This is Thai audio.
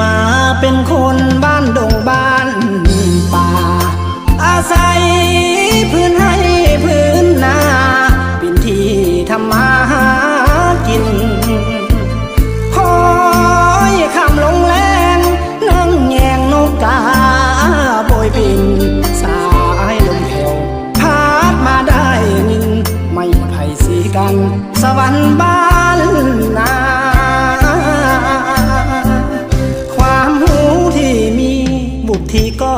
มาเป็นคนบ้านดงบ้านป่า อาศัยพื้นให้พื้นนาเป็นที่ทำมาหากินคอยคำลงแรงนั่งแยงนกกาโบยบินสายลมแผ่วพัดมาได้นินไม่ไผ่สีกัน สวรรค์บ้านนา บุตรที่ก็